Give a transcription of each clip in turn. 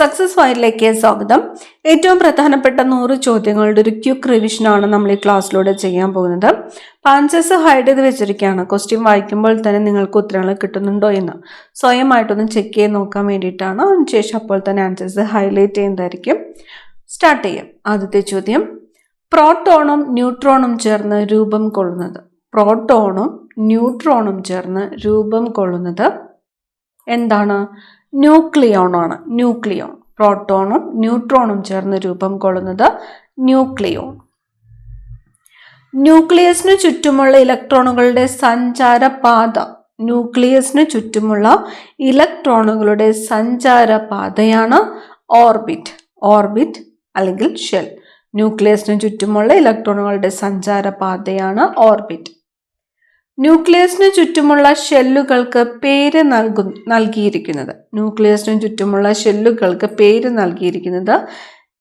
Success ഫയലിലേക്ക് സ്വാഗതം. ഏറ്റവും പ്രധാനപ്പെട്ട നൂറ് ചോദ്യങ്ങളുടെ ഒരു ക്യുക്ക് റിവിഷനാണ് നമ്മൾ ഈ ക്ലാസ്സിലൂടെ ചെയ്യാൻ പോകുന്നത്. പാൻസസ് ഹൈഡ് ചെയ്ത് വെച്ചിരിക്കുകയാണ്. ക്വസ്റ്റ്യൻ വായിക്കുമ്പോൾ തന്നെ നിങ്ങൾക്ക് ഉത്തരങ്ങൾ കിട്ടുന്നുണ്ടോ എന്ന്. സ്വയമായിട്ടൊന്ന് ചെക്ക് ചെയ്ത് നോക്കാൻ വേണ്ടിയിട്ടാണ്. അതിനുശേഷം അപ്പോൾ തന്നെ ആൻസേഴ്സ് ഹൈലൈറ്റ് ചെയ്യുന്നതായിരിക്കും. സ്റ്റാർട്ട് ചെയ്യാം. ആദ്യത്തെ ചോദ്യം. പ്രോട്ടോണും ന്യൂട്രോണും ചേർന്ന് രൂപം കൊള്ളുന്നത്. പ്രോട്ടോണും ന്യൂട്രോണും ചേർന്ന് രൂപം കൊള്ളുന്നത് എന്താണ്? ന്യൂക്ലിയോണാണ് ന്യൂക്ലിയോൺ പ്രോട്ടോണും ന്യൂട്രോണും ചേർന്ന് രൂപം കൊള്ളുന്നത് ന്യൂക്ലിയോൺ ന്യൂക്ലിയസിന് ചുറ്റുമുള്ള ഇലക്ട്രോണുകളുടെ സഞ്ചാരപാത. ന്യൂക്ലിയസിന് ചുറ്റുമുള്ള ഇലക്ട്രോണുകളുടെ സഞ്ചാരപാതയാണ് ഓർബിറ്റ്. ഓർബിറ്റ് അല്ലെങ്കിൽ ഷെൽ. ന്യൂക്ലിയസിന് ചുറ്റുമുള്ള ഇലക്ട്രോണുകളുടെ സഞ്ചാരപാതയാണ് ഓർബിറ്റ്. ന്യൂക്ലിയസിന് ചുറ്റുമുള്ള ഷെല്ലുകൾക്ക് പേര് നൽകു നൽകിയിരിക്കുന്നത്. ന്യൂക്ലിയസിന് ചുറ്റുമുള്ള ഷെല്ലുകൾക്ക് പേര് നൽകിയിരിക്കുന്നത്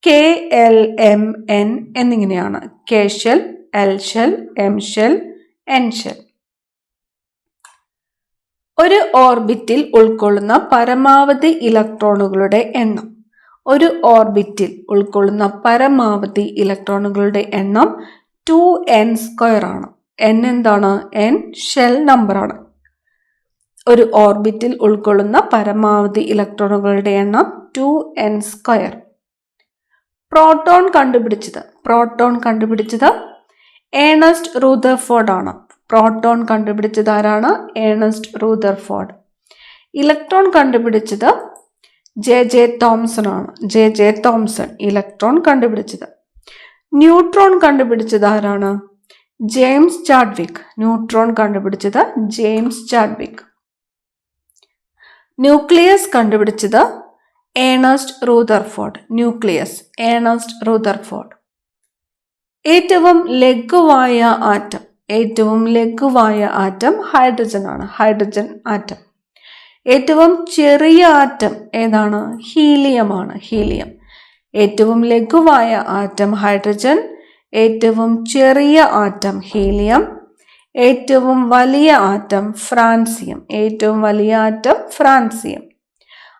കെ എൽ എം എൻ എന്നിങ്ങനെയാണ്. K shell L shell M shell N shell. ഒരു ഓർബിറ്റിൽ ഉൾക്കൊള്ളുന്ന പരമാവധി ഇലക്ട്രോണുകളുടെ എണ്ണം. ഒരു ഓർബിറ്റിൽ ഉൾക്കൊള്ളുന്ന പരമാവധി ഇലക്ട്രോണുകളുടെ എണ്ണം ടു എൻ സ്ക്വയർ ആണ്. എൻ എന്താണ്? എൻ ഷെൽ നമ്പറാണ് ഒരു ഓർബിറ്റിൽ ഉൾക്കൊള്ളുന്ന പരമാവധി ഇലക്ട്രോണുകളുടെ എണ്ണം ടു എൻ സ്ക്വയർ പ്രോട്ടോൺ കണ്ടുപിടിച്ചത്. പ്രോട്ടോൺ കണ്ടുപിടിച്ചത് ഏണസ്റ്റ് റൂദർഫോർഡ് ആണ്. പ്രോട്ടോൺ കണ്ടുപിടിച്ചത് ആരാണ്? ഏണസ്റ്റ് റൂദർഫോർഡ് ഇലക്ട്രോൺ കണ്ടുപിടിച്ചത് ജെ ജെ തോംസൺ ആണ്. ജെ ജെ തോംസൺ ഇലക്ട്രോൺ കണ്ടുപിടിച്ചത്. ന്യൂട്രോൺ കണ്ടുപിടിച്ചത് ആരാണ്? ജെയിംസ് ചാഡ്വിക് ന്യൂട്രോൺ കണ്ടുപിടിച്ചത് ജെയിംസ് ചാഡ്വിക്. ന്യൂക്ലിയസ് കണ്ടുപിടിച്ചത് Ernest Rutherford nucleus Ernest Rutherford ഏറ്റവും ലഘുവായ ആറ്റം ഏറ്റവും ലഘുവായ ആറ്റം ഹൈഡ്രജൻ ആണ് ഹൈഡ്രജൻ ആറ്റം. ഏറ്റവും ചെറിയ ആറ്റം ഏതാണ്? ഹീലിയമാണ് ഹീലിയം. ഏറ്റവും ലഘുവായ ആറ്റം ഹൈഡ്രജൻ ഏറ്റവും ചെറിയ ആറ്റം ഹീലിയം ഏറ്റവും വലിയ ആറ്റം ഫ്രാൻസിയം ഏറ്റവും വലിയ ആറ്റം ഫ്രാൻസിയം.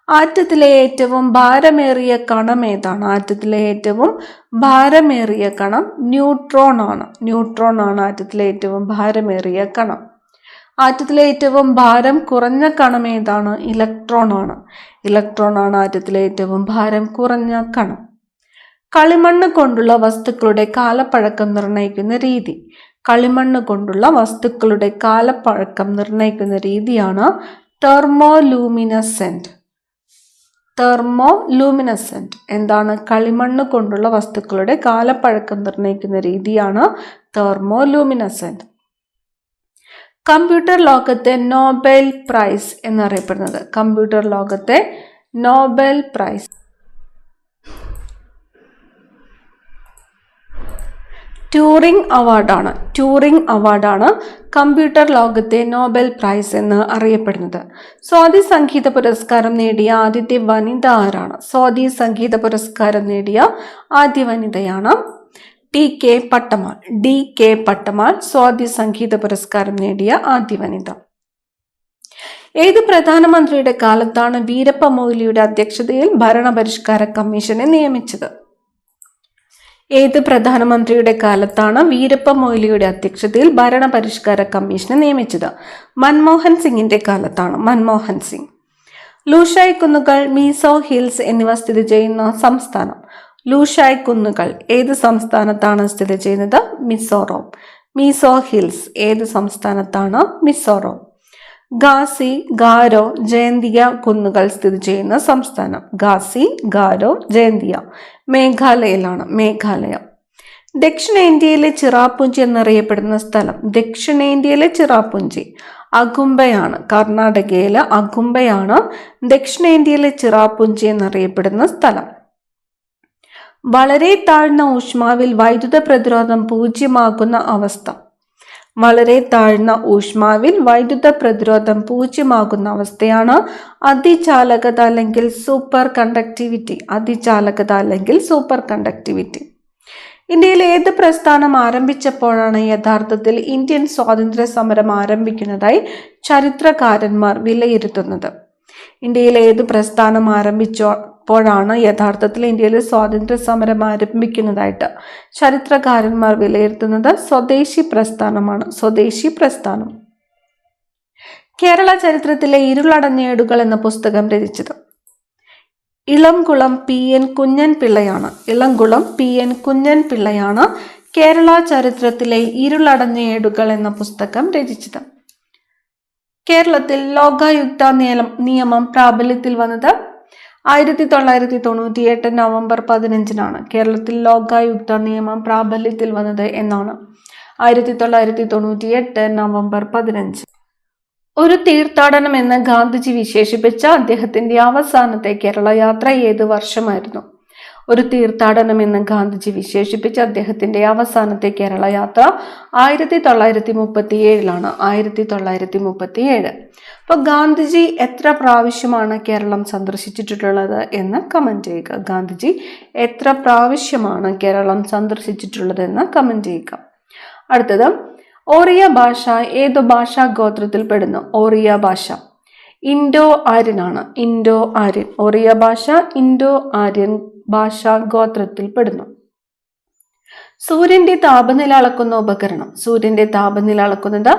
ആറ്റത്തിലെ ഏറ്റവും ഭാരമേറിയ കണം ഏതാണ്? ആറ്റത്തിലെ ഏറ്റവും ഭാരമേറിയ കണം ന്യൂട്രോൺ ആണ്. ന്യൂട്രോൺ ആണ് ആറ്റത്തിലെ ഏറ്റവും ഭാരമേറിയ കണം. ആറ്റത്തിലെ ഏറ്റവും ഭാരം കുറഞ്ഞ കണം ഏതാണ്? ഇലക്ട്രോൺ ആണ്. ഇലക്ട്രോൺ ആണ് ആറ്റത്തിലെ ഏറ്റവും ഭാരം കുറഞ്ഞ കണം. കളിമണ്ണ് കൊണ്ടുള്ള വസ്തുക്കളുടെ കാലപ്പഴക്കം നിർണയിക്കുന്ന രീതി. കളിമണ്ണ് കൊണ്ടുള്ള വസ്തുക്കളുടെ കാലപ്പഴക്കം നിർണയിക്കുന്ന രീതിയാണ് തെർമോലൂമിനസെന്റ് തെർമോ ലൂമിനസെന്റ് എന്താണ്? കളിമണ്ണ് കൊണ്ടുള്ള വസ്തുക്കളുടെ കാലപ്പഴക്കം നിർണയിക്കുന്ന രീതിയാണ് തെർമോ ലൂമിനസെന്റ് കമ്പ്യൂട്ടർ ലോകത്തെ നോബൽ പ്രൈസ് എന്നറിയപ്പെടുന്നത്. കമ്പ്യൂട്ടർ ലോകത്തെ നോബൽ പ്രൈസ്. ട്യൂറിംഗ് അവാർഡാണ് ട്യൂറിംഗ് അവാർഡാണ് കമ്പ്യൂട്ടർ ലോകത്തെ നോബൽ പ്രൈസ് എന്ന് അറിയപ്പെടുന്നത്. സ്വാതി സംഗീത പുരസ്കാരം നേടിയ ആദ്യത്തെ വനിത ആരാണ്? സ്വാതി സംഗീത പുരസ്കാരം നേടിയ ആദ്യ വനിതയാണ് T K Pattammal. D K Pattammal Swathi Sangeetha പുരസ്കാരം നേടിയ ആദ്യ വനിത. ഏത് പ്രധാനമന്ത്രിയുടെ കാലത്താണ് വീരപ്പ മൊയ്ലിയുടെ അധ്യക്ഷതയിൽ ഭരണപരിഷ്കാര കമ്മീഷനെ നിയമിച്ചത്? ഏത് പ്രധാനമന്ത്രിയുടെ കാലത്താണ് വീരപ്പ മൊയ്ലിയുടെ അധ്യക്ഷതയിൽ ഭരണപരിഷ്കാര കമ്മീഷനെ നിയമിച്ചത്? മൻമോഹൻ സിംഗിന്റെ കാലത്താണ്. മൻമോഹൻ സിംഗ്. ലൂഷായ് കുന്നുകൾ മീസോ ഹിൽസ് എന്നിവ സ്ഥിതി ചെയ്യുന്ന സംസ്ഥാനം. ലൂഷായ് കുന്നുകൾ ഏത് സംസ്ഥാനത്താണ് സ്ഥിതി ചെയ്യുന്നത്? മിസോറം. മീസോ ഹിൽസ് ഏത് സംസ്ഥാനത്താണ്? മിസോറം. ഗാസി ഗാരോ ജയന്തിയ കുന്നുകൾ സ്ഥിതി ചെയ്യുന്ന സംസ്ഥാനം. ഗാസി ഗാരോ ജയന്തിയ മേഘാലയയിലാണ്. മേഘാലയ. ദക്ഷിണേന്ത്യയിലെ ചിറാപുഞ്ചി എന്നറിയപ്പെടുന്ന സ്ഥലം ദക്ഷിണേന്ത്യയിലെ ചിറാപുഞ്ചി. അകുംബയാണ് കർണാടകയിലെ അകുംബയാണ് ദക്ഷിണേന്ത്യയിലെ ചിറാപുഞ്ചി എന്നറിയപ്പെടുന്ന സ്ഥലം. വളരെ താഴ്ന്ന ഊഷ്മാവിൽ വൈദ്യുത പ്രതിരോധം പൂജ്യമാകുന്ന അവസ്ഥ. വളരെ താഴ്ന്ന ഊഷ്മാവിൽ വൈദ്യുത പ്രതിരോധം പൂജ്യമാകുന്ന അവസ്ഥയാണ് അതിചാലകത അല്ലെങ്കിൽ സൂപ്പർ കണ്ടക്ടിവിറ്റി അതിചാലകത അല്ലെങ്കിൽ സൂപ്പർ കണ്ടക്ടിവിറ്റി ഇന്ത്യയിൽ ഏത് പ്രസ്ഥാനം ആരംഭിച്ചപ്പോഴാണ് യഥാർത്ഥത്തിൽ ഇന്ത്യൻ സ്വാതന്ത്ര്യ സമരം ആരംഭിക്കുന്നതായി ചരിത്രകാരന്മാർ വിലയിരുത്തുന്നത്? ഇന്ത്യയിൽ ഏത് പ്രസ്ഥാനം ആരംഭിച്ചോ അപ്പോഴാണ് യഥാർത്ഥത്തിൽ ഇന്ത്യയിൽ സ്വാതന്ത്ര്യ സമരം ആരംഭിക്കുന്നതായിട്ട്. ചരിത്രകാരന്മാർ വിലയിരുത്തുന്നത് സ്വദേശി പ്രസ്ഥാനമാണ്. സ്വദേശി പ്രസ്ഥാനം. കേരള ചരിത്രത്തിലെ ഇരുളടഞ്ഞേടുകൾ എന്ന പുസ്തകം രചിച്ചത്. ഇളംകുളം പി എൻ കുഞ്ഞൻ പിള്ളയാണ് ഇളംകുളം പി എൻ കുഞ്ഞൻ പിള്ളയാണ് കേരള ചരിത്രത്തിലെ ഇരുളടഞ്ഞ ഏടുകൾ എന്ന പുസ്തകം രചിച്ചത്. കേരളത്തിൽ ലോകായുക്ത നിയമം പ്രാബല്യത്തിൽ വന്നത് ആയിരത്തി തൊള്ളായിരത്തി തൊണ്ണൂറ്റി എട്ട് നവംബർ പതിനഞ്ചിനാണ് കേരളത്തിൽ ലോകായുക്ത നിയമം പ്രാബല്യത്തിൽ വന്നത് എന്നാണ് ആയിരത്തി തൊള്ളായിരത്തി തൊണ്ണൂറ്റി എട്ട് നവംബർ പതിനഞ്ച്. ഒരു തീർത്ഥാടനം എന്ന് ഗാന്ധിജി വിശേഷിപ്പിച്ച അദ്ദേഹത്തിന്റെ അവസാനത്തെ കേരള യാത്ര ഏത് വർഷമായിരുന്നു? ഒരു തീർത്ഥാടനം എന്ന് ഗാന്ധിജി വിശേഷിപ്പിച്ച അദ്ദേഹത്തിന്റെ അവസാനത്തെ കേരള യാത്ര ആയിരത്തി തൊള്ളായിരത്തി മുപ്പത്തി ഏഴിലാണ് ആയിരത്തി തൊള്ളായിരത്തി മുപ്പത്തി ഏഴ് അപ്പൊ ഗാന്ധിജി എത്ര പ്രാവശ്യമാണ് കേരളം സന്ദർശിച്ചിട്ടുള്ളത് എന്ന് കമന്റ് ചെയ്യുക. ഗാന്ധിജി എത്ര പ്രാവശ്യമാണ് കേരളം സന്ദർശിച്ചിട്ടുള്ളത് എന്ന് കമന്റ് ചെയ്യുക. അടുത്തത് ഓറിയ ഭാഷ ഏതു ഭാഷാ ഗോത്രത്തിൽ പെടുന്നു? ഓറിയ ഭാഷ. ഇൻഡോ ആര്യനാണ്. Indo Aryan. ഓറിയ ഭാഷ ഇൻഡോ ആര്യൻ ഭാഷാ ഗോത്രത്തിൽപ്പെടുന്നു സൂര്യന്റെ താപനില അളക്കുന്ന ഉപകരണം. സൂര്യന്റെ താപനില അളക്കുന്നത്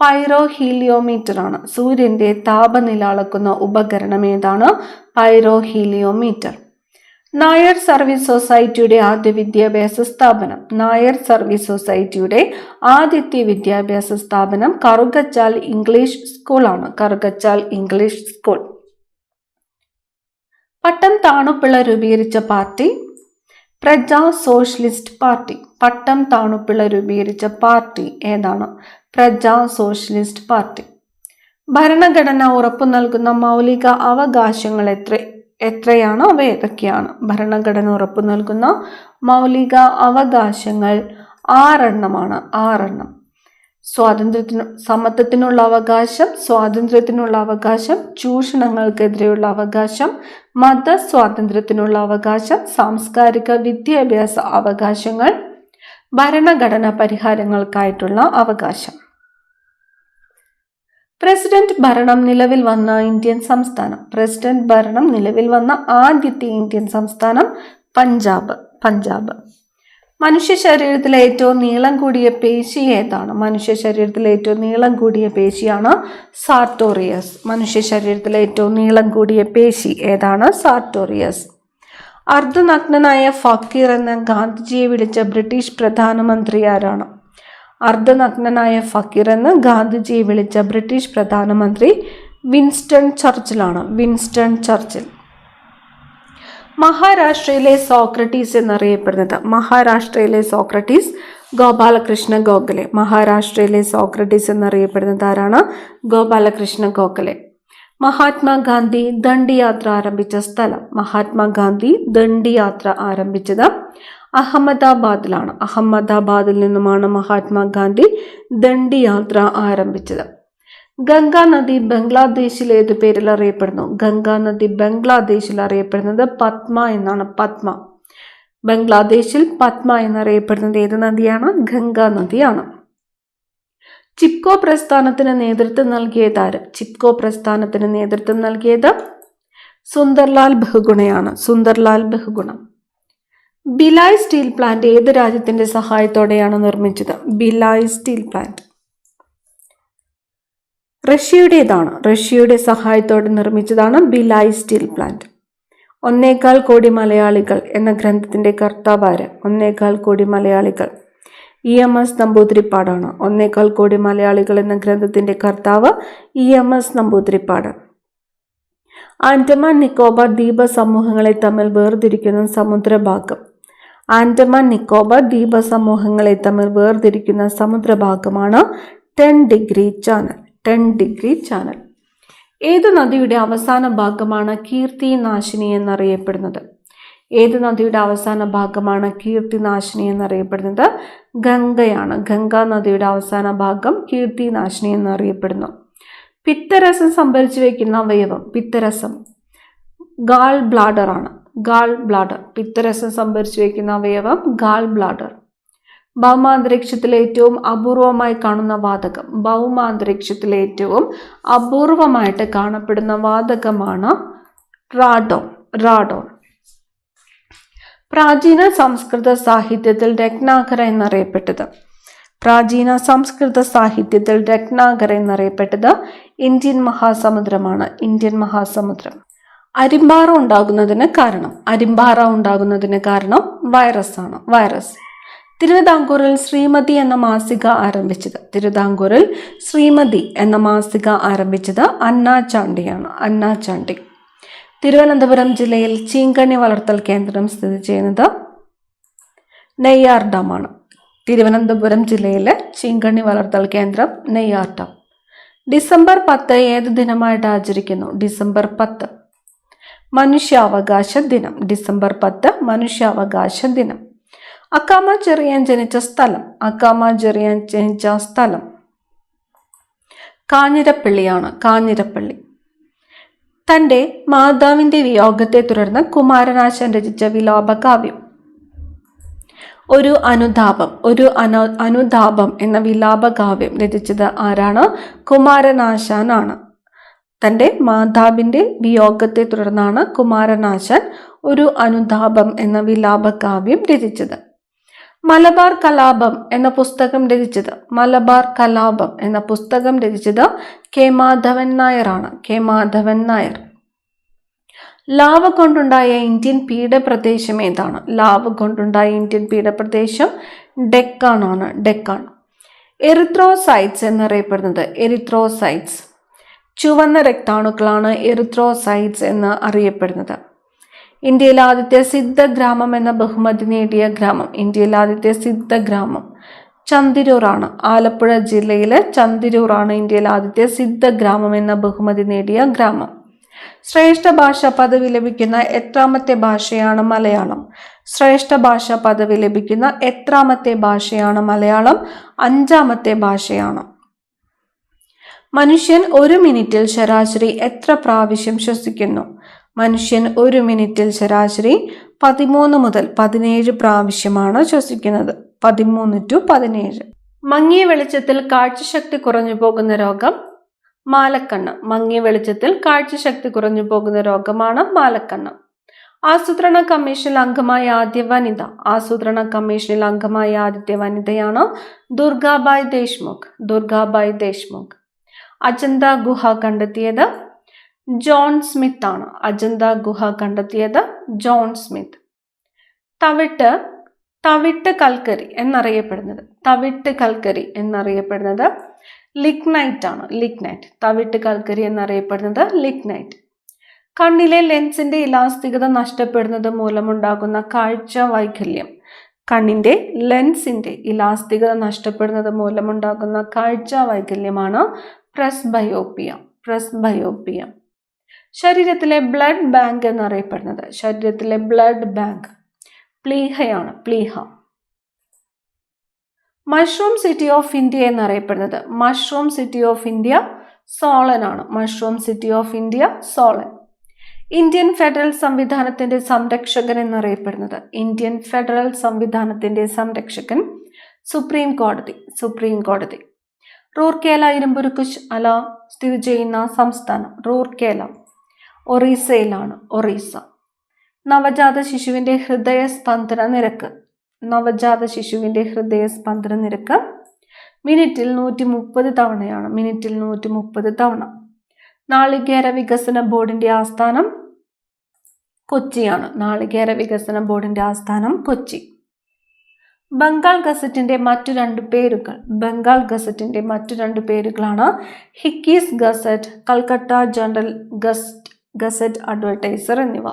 പൈറോ ഹീലിയോമീറ്റർ ആണ് സൂര്യന്റെ താപനില അളക്കുന്ന ഉപകരണം ഏതാണ്? പൈറോ ഹീലിയോമീറ്റർ നായർ സർവീസ് സൊസൈറ്റിയുടെ ആദ്യ വിദ്യാഭ്യാസ സ്ഥാപനം. നായർ സർവീസ് സൊസൈറ്റിയുടെ ആദ്യത്തെ വിദ്യാഭ്യാസ സ്ഥാപനം കറുകച്ചാൽ ഇംഗ്ലീഷ് സ്കൂളാണ്. Karukachal English school. പട്ടം താണുപിള്ള രൂപീകരിച്ച party Praja socialist party. Pattom Thanu Pillai രൂപീകരിച്ച പാർട്ടി ഏതാണ്? Praja socialist party. ഭരണഘടന ഉറപ്പു നൽകുന്ന മൗലിക അവകാശങ്ങൾ എത്ര എത്രയാണ് അവ ഏതൊക്കെയാണ്? ഭരണഘടന ഉറപ്പു നൽകുന്ന മൗലിക അവകാശങ്ങൾ ആറെണ്ണമാണ്. ആറെണ്ണം. സ്വാതന്ത്ര്യത്തിന് സമത്വത്തിനുള്ള അവകാശം സ്വാതന്ത്ര്യത്തിനുള്ള അവകാശം ചൂഷണങ്ങൾക്കെതിരെയുള്ള അവകാശം മത സ്വാതന്ത്ര്യത്തിനുള്ള അവകാശം സാംസ്കാരിക വിദ്യാഭ്യാസ അവകാശങ്ങൾ ഭരണഘടനാ പരിഹാരങ്ങൾക്കായിട്ടുള്ള അവകാശം. പ്രസിഡന്റ് ഭരണം നിലവിൽ വന്ന ഇന്ത്യൻ സംസ്ഥാനം. പ്രസിഡന്റ് ഭരണം നിലവിൽ വന്ന ആദ്യത്തെ ഇന്ത്യൻ സംസ്ഥാനം പഞ്ചാബ് പഞ്ചാബ്. മനുഷ്യ ശരീരത്തിലെ ഏറ്റവും നീളം കൂടിയ പേശി ഏതാണ്? മനുഷ്യ ശരീരത്തിലെ ഏറ്റവും നീളം കൂടിയ പേശിയാണ് സാർട്ടോറിയസ്. മനുഷ്യ ശരീരത്തിലെ ഏറ്റവും നീളം കൂടിയ പേശി ഏതാണ്? സാർട്ടോറിയസ്. അർദ്ധനഗ്നനായ ഫക്കീർ എന്ന ഗാന്ധിജിയെ വിളിച്ച ബ്രിട്ടീഷ് പ്രധാനമന്ത്രി ആരാണ്? അർദ്ധനഗ്നനായ ഫക്കീർ എന്ന് ഗാന്ധിജിയെ വിളിച്ച ബ്രിട്ടീഷ് പ്രധാനമന്ത്രി വിൻസ്റ്റൺ ചർച്ചിലാണ്. Winston Churchill. മഹാരാഷ്ട്രയിലെ സോക്രട്ടീസ് എന്നറിയപ്പെടുന്നത്. മഹാരാഷ്ട്രയിലെ സോക്രട്ടീസ് ഗോപാലകൃഷ്ണ ഗോഖലെ. മഹാരാഷ്ട്രയിലെ സോക്രട്ടീസ് എന്നറിയപ്പെടുന്നത് ആരാണ്? ഗോപാലകൃഷ്ണ ഗോഖലെ. മഹാത്മാഗാന്ധി ദണ്ഡി യാത്ര ആരംഭിച്ച സ്ഥലം. മഹാത്മാഗാന്ധി ദണ്ഡി യാത്ര ആരംഭിച്ചത് അഹമ്മദാബാദിലാണ്. അഹമ്മദാബാദിൽ നിന്നുമാണ് മഹാത്മാഗാന്ധി ദണ്ഡി യാത്ര ആരംഭിച്ചത്. ഗംഗാ നദി ബംഗ്ലാദേശിൽ ഏത് പേരിൽ അറിയപ്പെടുന്നു? ഗംഗാ നദി ബംഗ്ലാദേശിൽ അറിയപ്പെടുന്നത് പത്മ എന്നാണ്. പത്മ. ബംഗ്ലാദേശിൽ പത്മ എന്നറിയപ്പെടുന്നത് ഏത് നദിയാണ്? ഗംഗാ നദിയാണ് ചിപ്കോ പ്രസ്ഥാനത്തിന് നേതൃത്വം നൽകിയത് ആര്? ചിപ്കോ പ്രസ്ഥാനത്തിന് നേതൃത്വം നൽകിയത് സുന്ദർലാൽ ബഹുഗുണയാണ്. സുന്ദർലാൽ ബഹുഗുണ. ബിലായ് സ്റ്റീൽ പ്ലാന്റ് ഏത് രാജ്യത്തിന്റെ സഹായത്തോടെയാണ് നിർമ്മിച്ചത്? Bhilai steel plant. റഷ്യയുടേതാണ്. റഷ്യയുടെ സഹായത്തോടെ നിർമ്മിച്ചതാണ് ബിലായ് സ്റ്റീൽ പ്ലാന്റ്. ഒന്നേകാൽ കോടി മലയാളികൾ എന്ന ഗ്രന്ഥത്തിന്റെ കർത്താവാര് ഒന്നേകാൽ കോടി മലയാളികൾ. ഇ എം എസ് നമ്പൂതിരിപ്പാടാണ്. ഒന്നേകാൽ കോടി മലയാളികൾ എന്ന ഗ്രന്ഥത്തിന്റെ കർത്താവ് E M S Namboodiripad. Andaman Nicobar ദ്വീപ സമൂഹങ്ങളെ തമ്മിൽ വേർതിരിക്കുന്ന സമുദ്രഭാഗം. ആൻഡമാൻ നിക്കോബാർ ദ്വീപ സമൂഹങ്ങളെ തമ്മിൽ വേർതിരിക്കുന്ന സമുദ്രഭാഗമാണ് ten degree channel. Ten degree channel ഏത് നദിയുടെ അവസാന ഭാഗമാണ് കീർത്തി നാശിനി എന്നറിയപ്പെടുന്നത്? ഏത് നദിയുടെ അവസാന ഭാഗമാണ് കീർത്തി നാശിനി എന്നറിയപ്പെടുന്നത്? ഗംഗയാണ്. ഗംഗാ നദിയുടെ അവസാന ഭാഗം കീർത്തി നാശിനി എന്നറിയപ്പെടുന്നു. പിത്തരസം സംഭരിച്ചു വയ്ക്കുന്ന അവയവം പിത്തരസം. ഗാൾ ബ്ലാഡർ ആണ് ഗാൾ ബ്ലാഡർ. പിത്തരസം സംഭരിച്ചു വയ്ക്കുന്ന അവയവം ഗാൾ ബ്ലാഡർ. ഭൗമാന്തരീക്ഷത്തിലെ ഏറ്റവും അപൂർവമായി കാണുന്ന വാതകം. ഭൗമാന്തരീക്ഷത്തിലെ ഏറ്റവും അപൂർവമായിട്ട് കാണപ്പെടുന്ന വാതകമാണ് റാഡോൺ. റാഡോൺ. പ്രാചീന സംസ്കൃത സാഹിത്യത്തിൽ രത്നാകര എന്നറിയപ്പെട്ടത്. പ്രാചീന സംസ്കൃത സാഹിത്യത്തിൽ രത്നാകര എന്നറിയപ്പെട്ടത് ഇന്ത്യൻ മഹാസമുദ്രമാണ്. ഇന്ത്യൻ മഹാസമുദ്രം. അരിമ്പാറ ഉണ്ടാകുന്നതിന് കാരണം. അരിമ്പാറ ഉണ്ടാകുന്നതിന് കാരണം വൈറസ് ആണ് വൈറസ്. തിരുവിതാംകൂറിൽ ശ്രീമതി എന്ന മാസിക ആരംഭിച്ചത്. തിരുവിതാംകൂറിൽ ശ്രീമതി എന്ന മാസിക ആരംഭിച്ചത് അന്നാ ചാണ്ടിയാണ്. അന്നാ ചാണ്ടി. തിരുവനന്തപുരം ജില്ലയിൽ ചീങ്കണ്ണി വളർത്തൽ കേന്ദ്രം സ്ഥിതി ചെയ്യുന്നത് നെയ്യാർ ഡാമാണ് തിരുവനന്തപുരം ജില്ലയിലെ ചീങ്കണ്ണി വളർത്തൽ കേന്ദ്രം നെയ്യാർ ഡാം ഡിസംബർ പത്ത് ഏത് ദിനമായിട്ട് ആചരിക്കുന്നു? ഡിസംബർ പത്ത്. മനുഷ്യാവകാശ ദിനം. ഡിസംബർ പത്ത് മനുഷ്യാവകാശ ദിനം. അക്കാമ ചെറിയാൻ ജനിച്ച സ്ഥലം. അക്കാമ ചെറിയാൻ ജനിച്ച സ്ഥലം. കാഞ്ഞിരപ്പള്ളിയാണ്. കാഞ്ഞിരപ്പള്ളി. തന്റെ മാതാവിന്റെ വിയോഗത്തെ തുടർന്ന് കുമാരനാശൻ രചിച്ച വിലാപകാവ്യം. ഒരു അനുതാപം ഒരു അനു അനുതാപം എന്ന വിലാപകാവ്യം രചിച്ചത് ആരാണ്? കുമാരനാശാനാണ് തന്റെ മാതാവിന്റെ വിയോഗത്തെ തുടർന്നാണ് കുമാരനാശാൻ ഒരു അനുതാപം എന്ന വിലാപകാവ്യം രചിച്ചത്. മലബാർ കലാപം എന്ന പുസ്തകം രചിച്ചത് മലബാർ കലാപം എന്ന പുസ്തകം രചിച്ചത് കെ മാധവൻ നായരാണ്. കെ മാധവൻ നായർ. ലാവ കൊണ്ടുണ്ടായ ഇന്ത്യൻ പീഠപ്രദേശം ഏതാണ്? ലാവ കൊണ്ടുണ്ടായ ഇന്ത്യൻ പീഠപ്രദേശം ഡെക്കാണാണ്. ഡെക്കാൺ എറിത്രോസൈറ്റ്സ് എന്നറിയപ്പെടുന്നത്. എറിത്രോസൈറ്റ്സ്. ചുവന്ന രക്താണുക്കളാണ് എറിത്രോസൈറ്റ്സ് എന്ന് അറിയപ്പെടുന്നത്. ഇന്ത്യയിലെ ആദ്യത്തെ സിദ്ധ ഗ്രാമം എന്ന ബഹുമതി നേടിയ ഗ്രാമം. ഇന്ത്യയിലെ ആദ്യത്തെ സിദ്ധ ഗ്രാമം ചന്തിരൂറാണ് ആലപ്പുഴ ജില്ലയിലെ ചന്തിരൂറാണ് ഇന്ത്യയിലെ ആദ്യത്തെ സിദ്ധ ഗ്രാമം എന്ന ബഹുമതി നേടിയ ഗ്രാമം. ശ്രേഷ്ഠ ഭാഷ പദവി ലഭിക്കുന്ന എത്രാമത്തെ ഭാഷയാണ് മലയാളം. ശ്രേഷ്ഠ ഭാഷ പദവി ലഭിക്കുന്ന എത്രാമത്തെ ഭാഷയാണ് മലയാളം. അഞ്ചാമത്തെ ഭാഷയാണ്. മനുഷ്യൻ ഒരു മിനിറ്റിൽ ശരാശരി എത്ര പ്രാവശ്യം ശ്വസിക്കുന്നു? മനുഷ്യൻ ഒരു മിനിറ്റിൽ ശരാശരി പതിമൂന്ന് മുതൽ പതിനേഴ് പ്രാവശ്യമാണ് ശ്വസിക്കുന്നത്. പതിമൂന്ന് ടു പതിനേഴ്. മങ്ങിയ വെളിച്ചത്തിൽ കാഴ്ചശക്തി കുറഞ്ഞു പോകുന്ന രോഗം മാലക്കണ്ണ്. മങ്ങിയ വെളിച്ചത്തിൽ കാഴ്ചശക്തി കുറഞ്ഞു പോകുന്ന രോഗമാണ് മാലക്കണ്ണ്. ആസൂത്രണ കമ്മീഷനിൽ അംഗമായ ആദ്യ വനിത. ആസൂത്രണ കമ്മീഷനിൽ അംഗമായ ആദ്യത്തെ വനിതയാണ് ദുർഗാബായ് ദേശ്മുഖ്. ദുർഗാബായ് ദേശ്മുഖ്. അജന്ത ഗുഹ കണ്ടെത്തിയത് ജോൺ സ്മിത്ത് ആണ് അജന്ത ഗുഹ കണ്ടെത്തിയത് ജോൺ സ്മിത്ത്. തവിട്ട് തവിട്ട് കൽക്കരി എന്നറിയപ്പെടുന്നത് തവിട്ട് കൽക്കരി എന്നറിയപ്പെടുന്നത് ലിഗ്നൈറ്റ് ആണ് ലിഗ്നൈറ്റ്. തവിട്ട് കൽക്കരി എന്നറിയപ്പെടുന്നത് ലിഗ്നൈറ്റ്. കണ്ണിലെ ലെൻസിന്റെ ഇലാസ്തികത നഷ്ടപ്പെടുന്നത് മൂലമുണ്ടാകുന്ന കാഴ്ച വൈകല്യം. കണ്ണിന്റെ ലെൻസിന്റെ ഇലാസ്തികത നഷ്ടപ്പെടുന്നത് മൂലമുണ്ടാകുന്ന കാഴ്ച വൈകല്യമാണ് പ്രസ്ബയോപ്പിയ പ്രസ്ബയോപ്പിയ. ശരീരത്തിലെ ബ്ലഡ് ബാങ്ക് എന്നറിയപ്പെടുന്നത്. ശരീരത്തിലെ ബ്ലഡ് ബാങ്ക്. പ്ലീഹയാണ്. പ്ലീഹ. മഷ്റൂം സിറ്റി ഓഫ് ഇന്ത്യ എന്നറിയപ്പെടുന്നത്. Mushroom city of India Solan ആണ് mushroom city of India Solan. Indian federal സംവിധാനത്തിന്റെ സംരക്ഷകൻ എന്നറിയപ്പെടുന്നത്. ഇന്ത്യൻ ഫെഡറൽ സംവിധാനത്തിന്റെ സംരക്ഷകൻ സുപ്രീം കോടതി. സുപ്രീം കോടതി. റൂർക്കേല ഇരുമ്പുരുക്കുശ് അല സ്ഥിതി ചെയ്യുന്ന സംസ്ഥാനം. റൂർക്കേല. ഒറീസയിലാണ് ഒറീസ. നവജാത ശിശുവിന്റെ ഹൃദയസ്പന്ദന നിരക്ക്. നവജാത ശിശുവിന്റെ ഹൃദയസ്പന്ദന നിരക്ക് മിനിറ്റിൽ നൂറ്റി മുപ്പത് തവണയാണ് മിനിറ്റിൽ നൂറ്റി മുപ്പത് തവണ. നാളികേര വികസന ബോർഡിന്റെ ആസ്ഥാനം കൊച്ചിയാണ് നാളികേര വികസന ബോർഡിന്റെ ആസ്ഥാനം കൊച്ചി. ബംഗാൾ ഗസറ്റിന്റെ മറ്റു രണ്ട് പേരുകൾ ബംഗാൾ ഗസറ്റിന്റെ മറ്റു രണ്ട് പേരുകളാണ് Hicky's gazette Calcutta general guest gazette advertiser എന്നിവ.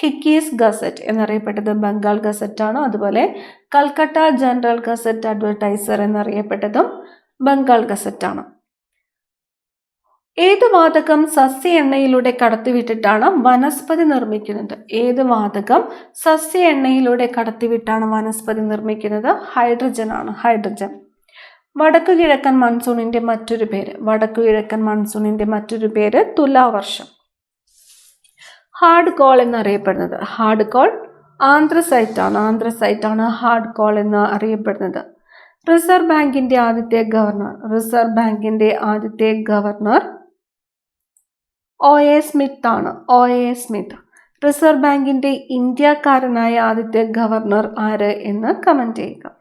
ഹിക്കീസ് ഗസറ്റ് എന്നറിയപ്പെട്ടത് ബംഗാൾ ഗസറ്റാണ്. അതുപോലെ കൽക്കട്ട ജനറൽ ഗസറ്റ് അഡ്വർടൈസർ എന്നറിയപ്പെട്ടതും ബംഗാൾ ഗസറ്റാണ്. ഏത് വാതകം സസ്യ എണ്ണയിലൂടെ കടത്തിവിട്ടിട്ടാണ് വനസ്പതി നിർമ്മിക്കുന്നത്? ഏത് വാതകം സസ്യ എണ്ണയിലൂടെ കടത്തിവിട്ടാണ് വനസ്പതി നിർമ്മിക്കുന്നത്? ഹൈഡ്രജൻ ആണ് ഹൈഡ്രജൻ. വടക്കു കിഴക്കൻ മൺസൂണിന്റെ മറ്റൊരു പേര്. വടക്കു കിഴക്കൻ മൺസൂണിന്റെ മറ്റൊരു പേര് തുലാവർഷം. ഹാർഡ് കോൾ എന്നറിയപ്പെടുന്നത്. ഹാർഡ് കോൾ ആന്ത്രസൈറ്റ് ആണ് ആന്ത്രസൈറ്റ് ആണ് ഹാർഡ് കോൾ എന്ന് അറിയപ്പെടുന്നത് റിസർവ് ബാങ്കിന്റെ ആദ്യത്തെ ഗവർണർ. റിസർവ് ബാങ്കിന്റെ ആദ്യത്തെ ഗവർണർ ഒ എ സ്മിത്ത് ആണ്. O A Smith. റിസർവ് ബാങ്കിന്റെ ഇന്ത്യക്കാരനായ ആദ്യത്തെ ഗവർണർ ആര് എന്ന് കമന്റ് ചെയ്യുക.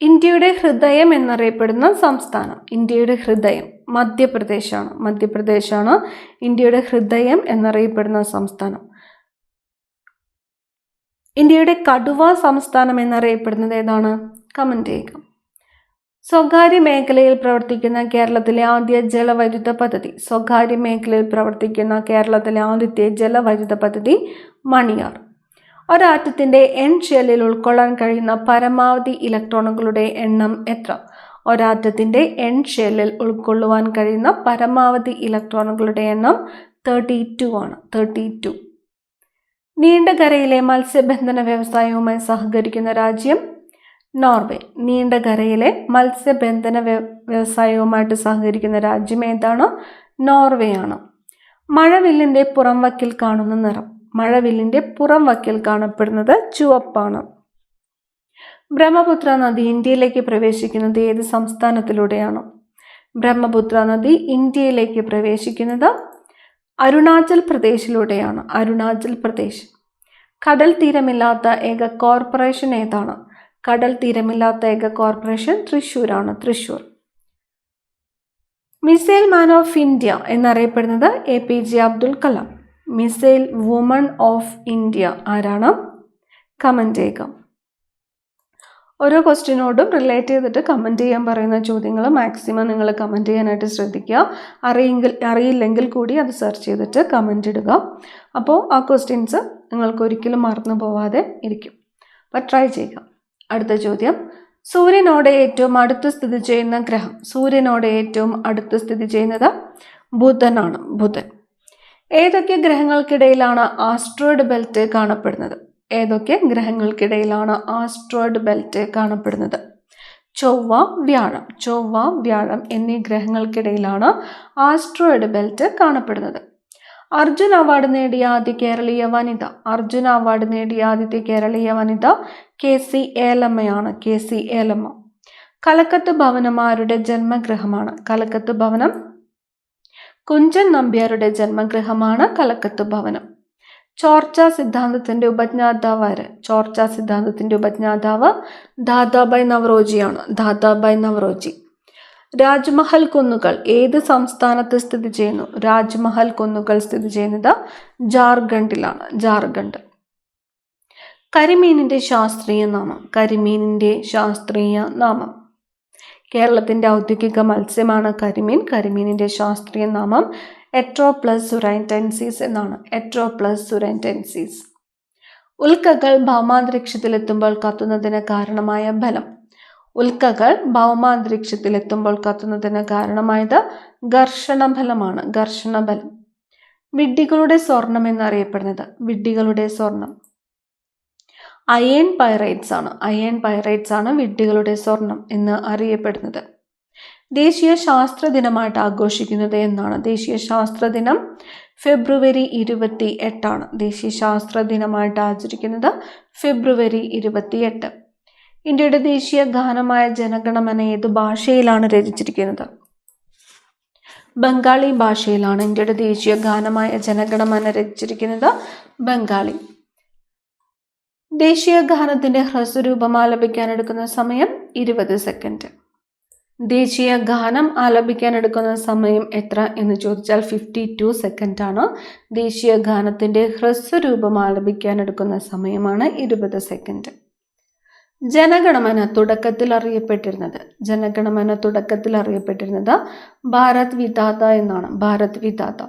ഇന്ത്യയുടെ ഹൃദയം എന്നറിയപ്പെടുന്ന സംസ്ഥാനം. ഇന്ത്യയുടെ ഹൃദയം മധ്യപ്രദേശാണ്. മധ്യപ്രദേശാണ് ഇന്ത്യയുടെ ഹൃദയം എന്നറിയപ്പെടുന്ന സംസ്ഥാനം. ഇന്ത്യയുടെ കടുവ സംസ്ഥാനം എന്നറിയപ്പെടുന്നത് ഏതാണ്? കമന്റ് ചെയ്യുക. സ്വകാര്യ മേഖലയിൽ പ്രവർത്തിക്കുന്ന കേരളത്തിലെ ആദ്യ ജലവൈദ്യുത പദ്ധതി. സ്വകാര്യ മേഖലയിൽ പ്രവർത്തിക്കുന്ന കേരളത്തിലെ ആദ്യത്തെ ജലവൈദ്യുത പദ്ധതി മണിയാർ. ഒരാറ്റത്തിന്റെ എൻ ഷെല്ലിൽ ഉൾക്കൊള്ളാൻ കഴിയുന്ന പരമാവധി ഇലക്ട്രോണുകളുടെ എണ്ണം എത്ര? ഒരാറ്റത്തിന്റെ എൻ ഷെല്ലിൽ ഉൾക്കൊള്ളുവാൻ കഴിയുന്ന പരമാവധി ഇലക്ട്രോണുകളുടെ എണ്ണം തേർട്ടി ടു ആണ്. തേർട്ടി ടു നീണ്ടകരയിലെ മത്സ്യബന്ധന വ്യവസായവുമായി സഹകരിക്കുന്ന രാജ്യം? നോർവേ. നീണ്ടകരയിലെ മത്സ്യബന്ധന വ്യവസായവുമായിട്ട് സഹകരിക്കുന്ന രാജ്യം ഏതാണ്? നോർവേ ആണ്. മഴവില്ലിന്റെ പുറംവക്കിൽ കാണുന്ന നിറം. മഴവില്ലിന്റെ പുറം വക്കിൽ കാണപ്പെടുന്നത് ചുവപ്പാണ്. ബ്രഹ്മപുത്ര നദി ഇന്ത്യയിലേക്ക് പ്രവേശിക്കുന്നത് ഏത് സംസ്ഥാനത്തിലൂടെയാണ്? ബ്രഹ്മപുത്ര നദി ഇന്ത്യയിലേക്ക് പ്രവേശിക്കുന്നത് അരുണാചൽ പ്രദേശിലൂടെയാണ്. അരുണാചൽ പ്രദേശ്. കടൽ തീരമില്ലാത്ത ഏക കോർപ്പറേഷൻ ഏതാണ്? കടൽ തീരമില്ലാത്ത ഏക കോർപ്പറേഷൻ തൃശ്ശൂരാണ്. Thrissur. Missile man of India എന്നറിയപ്പെടുന്നത് A P J Abdul Kalam. Missile woman of India ആരാണ്? കമന്റ് ചെയ്യുക. ഓരോ ക്വസ്റ്റ്യനോടും റിലേറ്റ് ചെയ്തിട്ട് കമന്റ് ചെയ്യാൻ പറയുന്ന ചോദ്യങ്ങൾ മാക്സിമം നിങ്ങൾ കമന്റ് ചെയ്യാനായിട്ട് ശ്രദ്ധിക്കുക. അറിയെങ്കിൽ അറിയില്ലെങ്കിൽ കൂടി അത് സെർച്ച് ചെയ്തിട്ട് കമന്റ് ഇടുക. അപ്പോൾ ആ ക്വസ്റ്റ്യൻസ് നിങ്ങൾക്ക് ഒരിക്കലും മറന്നു പോവാതെ ഇരിക്കും. അപ്പോൾ ട്രൈ ചെയ്യുക. അടുത്ത ചോദ്യം. സൂര്യനോട് ഏറ്റവും അടുത്ത് സ്ഥിതി ചെയ്യുന്ന ഗ്രഹം. സൂര്യനോട് ഏറ്റവും അടുത്ത് സ്ഥിതി ചെയ്യുന്നത് ബുധനാണ്. ബുധൻ. ഏതൊക്കെ ഗ്രഹങ്ങൾക്കിടയിലാണ് ആസ്ട്രോയിഡ് ബെൽറ്റ് കാണപ്പെടുന്നത്? ഏതൊക്കെ ഗ്രഹങ്ങൾക്കിടയിലാണ് ആസ്ട്രോയിഡ് ബെൽറ്റ് കാണപ്പെടുന്നത്? ചൊവ്വ വ്യാഴം. ചൊവ്വ വ്യാഴം എന്നീ ഗ്രഹങ്ങൾക്കിടയിലാണ് ആസ്ട്രോയിഡ് ബെൽറ്റ് കാണപ്പെടുന്നത്. അർജുൻ അവാർഡ് നേടിയ ആദ്യ കേരളീയ വനിത. അർജുന അവാർഡ് നേടിയ ആദ്യത്തെ കേരളീയ വനിത K C ഏലമ്മയാണ്. K C Elamma. Kalakkath Bhavanam ആരുടെ ജന്മഗ്രഹമാണ്? കലക്കത്ത് ഭവനം കുഞ്ചൻ നമ്പ്യാരുടെ ജന്മഗൃഹമാണ് കലക്കത്ത് ഭവനം. ചോർച്ച സിദ്ധാന്തത്തിന്റെ ഉപജ്ഞാതാവ് ആര് ചോർച്ച സിദ്ധാന്തത്തിന്റെ ഉപജ്ഞാതാവ് ദാദാബായ് നവറോജിയാണ്. ദാദാബായ് നവറോജി. രാജ്മഹൽ കുന്നുകൾ ഏത് സംസ്ഥാനത്ത് സ്ഥിതി ചെയ്യുന്നു? രാജ്മഹൽ കുന്നുകൾ സ്ഥിതി ചെയ്യുന്നത് ജാർഖണ്ഡിലാണ്. ജാർഖണ്ഡ്. കരിമീനിന്റെ ശാസ്ത്രീയ നാമം. കരിമീനിന്റെ ശാസ്ത്രീയ നാമം. കേരളത്തിന്റെ ഔദ്യോഗിക മത്സ്യമാണ് കരിമീൻ. കരിമീനിന്റെ ശാസ്ത്രീയ നാമം എട്രോപ്ലസ് സുറൈന്റൻസീസ് എന്നാണ്. എട്രോപ്ലസ് സുറൈന്റൻസീസ് ഉൽക്കകൾ ഭൗമാന്തരീക്ഷത്തിലെത്തുമ്പോൾ കത്തുന്നതിന് കാരണമായ ബലം. ഉൽക്കകൾ ഭൗമാന്തരീക്ഷത്തിലെത്തുമ്പോൾ കത്തുന്നതിന് കാരണമായത് ഘർഷണ ബലമാണ് ഘർഷണ ബലം വിഡ്ഢികളുടെ സ്വർണം എന്നറിയപ്പെടുന്നത്. വിഡ്ഢികളുടെ സ്വർണം അയൺ പൈറൈറ്റ്സ് ആണ്. അയേൺ പൈറൈറ്റ്സ് ആണ് വിഡ്ഢികളുടെ സ്വർണം എന്ന് അറിയപ്പെടുന്നത്. ദേശീയ ശാസ്ത്ര ദിനമായിട്ട് ആഘോഷിക്കുന്നത് എന്നാണ്. ദേശീയ ശാസ്ത്ര ദിനം ഫെബ്രുവരി ഇരുപത്തി എട്ടാണ് ദേശീയ ശാസ്ത്ര ദിനമായിട്ട് ആചരിക്കുന്നത് ഫെബ്രുവരി ഇരുപത്തി എട്ട് ഇന്ത്യയുടെ ദേശീയ ഗാനമായ ജനഗണമന ഏത് ഭാഷയിലാണ് രചിച്ചിരിക്കുന്നത്? ബംഗാളി ഭാഷയിലാണ് ഇന്ത്യയുടെ ദേശീയ ഗാനമായ ജനഗണമന രചിച്ചിരിക്കുന്നത് ബംഗാളി. ദേശീയ ഗാനത്തിന്റെ ഹ്രസ്വരൂപം ആലപിക്കാൻ എടുക്കുന്ന സമയം ഇരുപത് സെക്കൻഡ് ദേശീയ ഗാനം ആലപിക്കാൻ എടുക്കുന്ന സമയം എത്ര എന്ന് ചോദിച്ചാൽ ഫിഫ്റ്റി ടു ആണ്. ദേശീയ ഗാനത്തിന്റെ ഹ്രസ്വരൂപം ആലപിക്കാൻ എടുക്കുന്ന സമയമാണ് ഇരുപത് സെക്കൻഡ് ജനഗണമന തുടക്കത്തിൽ അറിയപ്പെട്ടിരുന്നത്. ജനഗണമന തുടക്കത്തിൽ അറിയപ്പെട്ടിരുന്നത് ഭാരത് വിധാത എന്നാണ്. ഭാരത് വിധാത.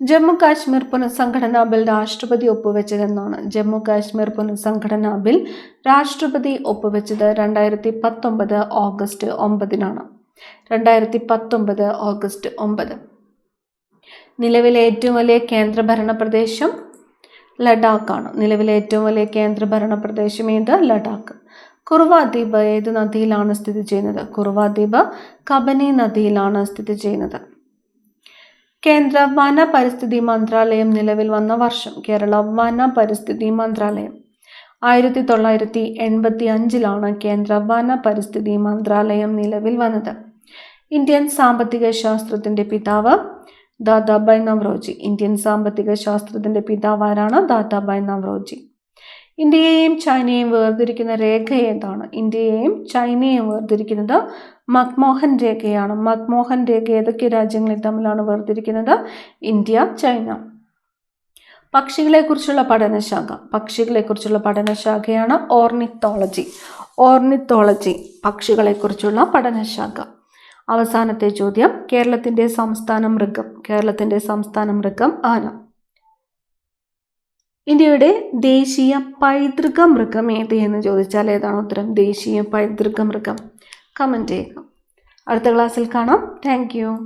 ജമ്മു കാശ്മീർ പുനഃസംഘടനാ ബിൽ രാഷ്ട്രപതി ഒപ്പുവെച്ചതെന്നാണ് ജമ്മു കാശ്മീർ പുനഃസംഘടനാ ബിൽ രാഷ്ട്രപതി ഒപ്പുവെച്ചത് രണ്ടായിരത്തി പത്തൊമ്പത് ഓഗസ്റ്റ് ഒമ്പതിനാണ്. രണ്ടായിരത്തി പത്തൊമ്പത് ഓഗസ്റ്റ് ഒമ്പത്. നിലവിലെ ഏറ്റവും വലിയ കേന്ദ്രഭരണ പ്രദേശം ലഡാക്കാണ്. നിലവിലെ ഏറ്റവും വലിയ കേന്ദ്രഭരണ പ്രദേശം ഏത്? ലഡാക്ക്. കുറുവ ദ്വീപ് ഏത് നദിയിലാണ് സ്ഥിതി ചെയ്യുന്നത്? കുറുവ ദ്വീപ് കബനി നദിയിലാണ് സ്ഥിതി ചെയ്യുന്നത്. കേന്ദ്ര വന പരിസ്ഥിതി മന്ത്രാലയം നിലവിൽ വന്ന വർഷം കേരള വന പരിസ്ഥിതി മന്ത്രാലയം. ആയിരത്തി തൊള്ളായിരത്തി എൺപത്തി അഞ്ചിലാണ് കേന്ദ്ര വന പരിസ്ഥിതി മന്ത്രാലയം നിലവിൽ വന്നത്. ഇന്ത്യൻ സാമ്പത്തിക ശാസ്ത്രത്തിന്റെ പിതാവ് ദാദാബായ് നവറോജി ഇന്ത്യൻ സാമ്പത്തിക ശാസ്ത്രത്തിന്റെ പിതാവാരാണ് ദാദാബായ് നവറോജി ഇന്ത്യയെയും ചൈനയെയും വേർതിരിക്കുന്ന രേഖ ഏതാണ്? ഇന്ത്യയെയും ചൈനയെയും വേർതിരിക്കുന്നത് മക്മോഹൻ രേഖയാണ്. മക്മോഹൻ രേഖ ഏതൊക്കെ രാജ്യങ്ങളിൽ തമ്മിലാണ് വേർതിരിക്കുന്നത്? India China. പക്ഷികളെക്കുറിച്ചുള്ള പഠനശാഖ. പക്ഷികളെക്കുറിച്ചുള്ള പഠനശാഖയാണ് ഓർണിത്തോളജി. ഓർണിത്തോളജി പക്ഷികളെക്കുറിച്ചുള്ള പഠനശാഖ. അവസാനത്തെ ചോദ്യം കേരളത്തിന്റെ സംസ്ഥാന മൃഗം. കേരളത്തിന്റെ സംസ്ഥാന മൃഗം ആന ഇന്ത്യയുടെ ദേശീയ പൈതൃക മൃഗം ഏത് എന്ന് ചോദിച്ചാൽ ഏതാണ് ഉത്തരം? ദേശീയ പൈതൃക മൃഗം. കമന്റ് ചെയ്യുക. അടുത്ത ക്ലാസ്സിൽ കാണാം. താങ്ക്